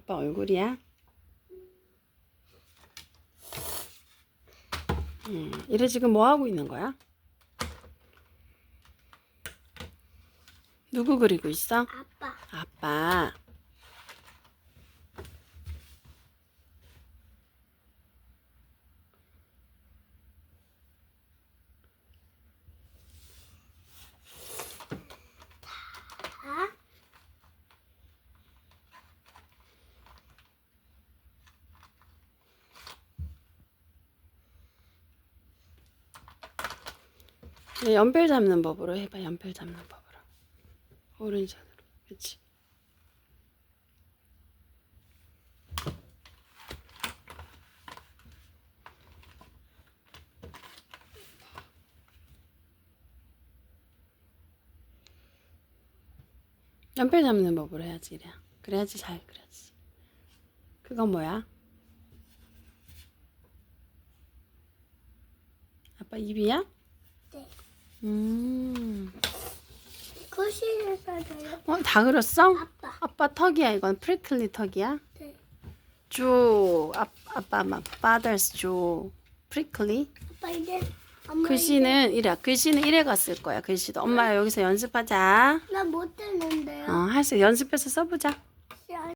아빠 얼굴이야? 음, 이래 지금 뭐 하고 있는 거야? 누구 그리고 있어? 아빠. 아빠. 아? 네, 연필 잡는 법으로 해봐. 연필 잡는 법으로. 오른손으로. 그렇지. 연필 잡는 법으로 해야지 이래. 그래야지 잘 그려지. 그건 뭐야? 아빠 입이야? 네. 음. 어, 다 그렸어? 아빠. 아빠 턱이야. 이건 프리클리 턱이야. 네. 조. 아, 아빠 막 father's 조. 프리클리. 아빠 이제 엄마 글씨는 이래. 글씨는 이래 갔을 거야. 글씨도. 엄마 여기서 연습하자. 나못 듣는데요. 어, 할 수 연습해서 써보자.